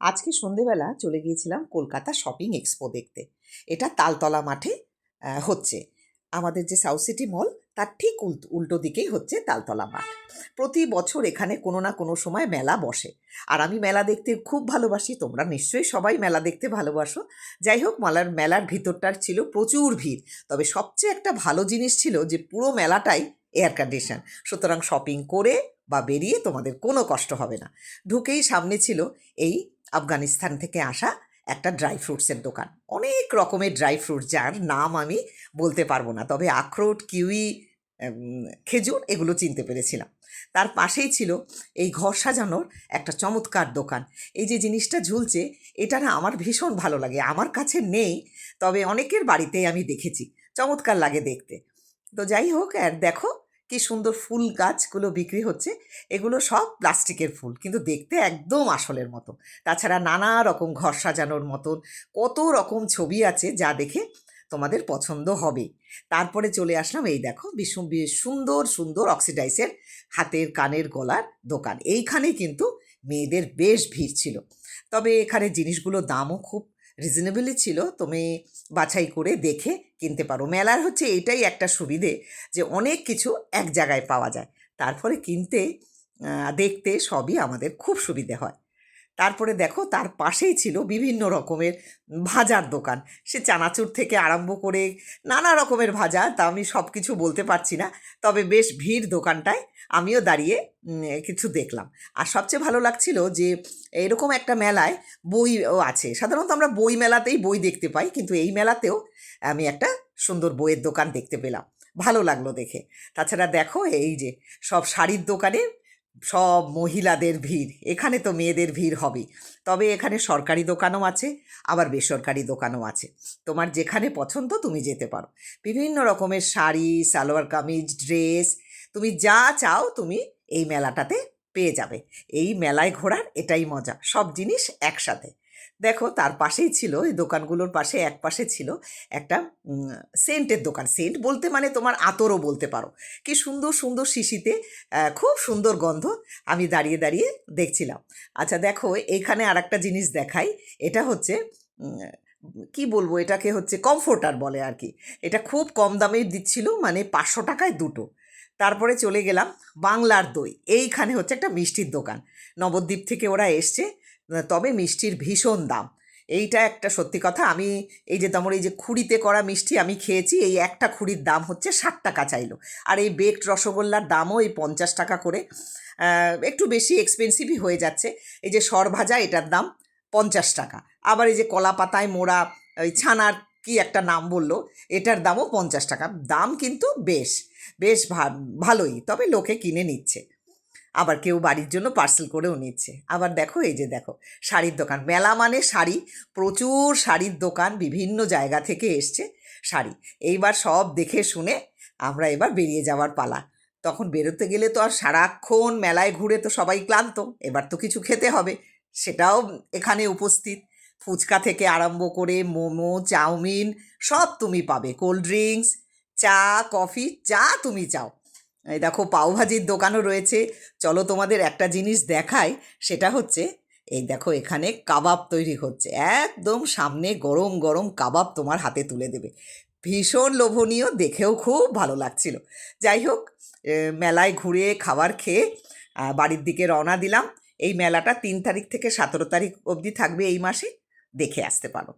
আজকে সন্ধেবেলা চলে গিয়েছিলাম কলকাতা শপিং এক্সপো দেখতে। এটা তালতলা মাঠে হচ্ছে। আমাদের যে সাউথ সিটি মল তার ঠিক উল্টো দিকেই হচ্ছে তালতলা মাঠ। প্রতি বছর এখানে কোনো না কোনো সময় মেলা বসে। আর আমি মেলা দেখতে খুব ভালোবাসি, তোমরা নিশ্চয়ই সবাই মেলা দেখতে ভালোবাসো। যাই হোক, মেলার মেলার ভিতরটার ছিল প্রচুর ভিড়। তবে সবচেয়ে একটা ভালো জিনিস ছিল যে পুরো মেলাটাই এয়ার কন্ডিশন সুতরাং শপিং করে বা বেরিয়ে তোমাদের কোনো কষ্ট হবে না। ঢুকেই সামনে ছিল এই আফগানিস্তান থেকে আসা একটা ড্রাই ফ্রুটসের দোকান। অনেক রকমের ড্রাই ফ্রুট যার নাম আমি বলতে পারব না, তবে আখরোট, কিউই খেজুর এগুলো চিনতে পেরেছিলাম। তার পাশেই ছিল এই ঘর সাজানোর একটা চমৎকার দোকান। এই যে জিনিসটা ঝুলছে, এটা না আমার ভীষণ ভালো লাগে, আমার কাছে নেই, তবে অনেকের বাড়িতেই আমি দেখেছি, চমৎকার লাগে দেখতে। তো যাই হোক, আর দেখো কি সুন্দর ফুল গাছগুলো বিক্রি হচ্ছে, এগুলো সব প্লাস্টিকের ফুল, কিন্তু দেখতে একদম আসলের মতো। তাছাড়া নানা রকম ঘর সাজানোর মতন, কত রকম ছবি আছে যা দেখে তোমাদের পছন্দ হবে। তারপরে চলে আসলাম, এই দেখো বেশ সুন্দর সুন্দর অক্সিডাইসের হাতের কানের গলার দোকান। এইখানে কিন্তু মেয়েদের বেশ ভিড় ছিল। তবে এখানে জিনিসগুলোর দামও খুব রিজনেবলই ছিল, তুমি বাছাই করে দেখে কিনতে পারো। মেলার হচ্ছে এটাই একটা সুবিধে যে অনেক কিছু এক জায়গায় পাওয়া যায়। তারপরে কিনতে দেখতে সবই আমাদের খুব সুবিধে হয়। তারপরে দেখো তার পাশেই ছিল বিভিন্ন রকমের ভাজার দোকান। সে চানাচুর থেকে আরম্ভ করে নানা রকমের ভাজা, তা আমি সব কিছু বলতে পারছি না। তবে বেশ ভিড় দোকানটায় আমিও দাঁড়িয়ে কিছু দেখলাম। আর সবচেয়ে ভালো লাগছিল যে, এরকম একটা মেলায় বইও আছে। সাধারণত আমরা বই মেলাতেই বই দেখতে পাই, কিন্তু এই মেলাতেও আমি একটা সুন্দর বইয়ের দোকান দেখতে পেলাম। ভালো লাগল দেখে। তাছাড়া দেখো এই যে সব শাড়ির দোকানে সব মহিলাদের ভিড়। এখানে তো মেয়েদের ভিড় হবে তবে এখানে সরকারি দোকানও আছে, আবার বেসরকারি দোকানও আছে। তোমার যেখানে পছন্দ তুমি যেতে পারো। বিভিন্ন রকমের শাড়ি, সালোয়ার কামিজ, ড্রেস, তুমি যা চাও তুমি এই মেলাটাতে পেয়ে যাবে। এই মেলায় ঘোরার এটাই মজা। সব জিনিস একসাথে। দেখো, তার পাশেই ছিল, এই দোকানগুলোর পাশে, এক পাশে ছিল একটা সেন্টের দোকান। সেন্ট বলতে মানে তোমার আতরও বলতে পারো। কি সুন্দর সুন্দর শিশিতে খুব সুন্দর গন্ধ আমি দাঁড়িয়ে দাঁড়িয়ে দেখছিলাম। আচ্ছা দেখো এইখানে আর একটা জিনিস দেখাই। এটা হচ্ছে কি বলব, এটাকে হচ্ছে কমফোর্টার বলে আর কি। এটা খুব কম দামে দিচ্ছিল মানে পাঁচশো টাকায় দুটো। তারপরে চলে গেলাম বাংলার দই। এইখানে হচ্ছে একটা মিষ্টির দোকান। নবদ্বীপ থেকে ওরা এসছে তবে মিষ্টির ভীষণ দাম। এইটা একটা সত্যি কথা। আমি এই যে তোমার এই যে খুঁড়িতে করা মিষ্টি আমি খেয়েছি, এই একটা খুঁড়ির দাম হচ্ছে ষাট টাকা চাইলো। আর এই বেকড রসগোল্লার দামও এই পঞ্চাশ টাকা করে। একটু বেশি এক্সপেন্সিভই হয়ে যাচ্ছে। এই যে সর ভাজা এটার দাম পঞ্চাশ টাকা। আবার এই যে কলা পাতায় মোড়া ওই ছানার কি একটা নাম বলল, এটার দামও পঞ্চাশ টাকা। দাম কিন্তু বেশ বেশ ভালোই। তবে লোকে কিনে নিচ্ছে। আবার কেউ বাড়ির জন্য পার্সেল করেও নিচ্ছে। আবার দেখো, এই যে দেখো, শাড়ির দোকান। মেলা মানে শাড়ি। প্রচুর শাড়ির দোকান বিভিন্ন জায়গা থেকে এসছে শাড়ি। এইবার সব দেখে শুনে আমরা এবার বেরিয়ে যাওয়ার পালা। তখন বেরোতে গেলে তো আর সারাক্ষণ মেলায় ঘুরে তো সবাই ক্লান্ত। এবার তো কিছু খেতে হবে। সেটাও এখানে উপস্থিত। ফুচকা থেকে আরম্ভ করে মোমো, চাউমিন সব তুমি পাবে। কোল্ড ড্রিঙ্কস, চা, কফি, যা তুমি চাও। এই দেখো, পাওভাজির দোকানও রয়েছে। চলো তোমাদের একটা জিনিস দেখাই, সেটা হচ্ছে, এই দেখো, এখানে কাবাব তৈরি হচ্ছে। একদম সামনে গরম গরম কাবাব তোমার হাতে তুলে দেবে। ভীষণ লোভনীয়, দেখেও খুব ভালো লাগছিল। যাই হোক মেলায় ঘুরে খাবার খেয়ে বাড়ির দিকে রওনা দিলাম। এই মেলাটা তিন তারিখ থেকে সতেরো তারিখ অবধি থাকবে এই মাসে। দেখে আসতে পারো।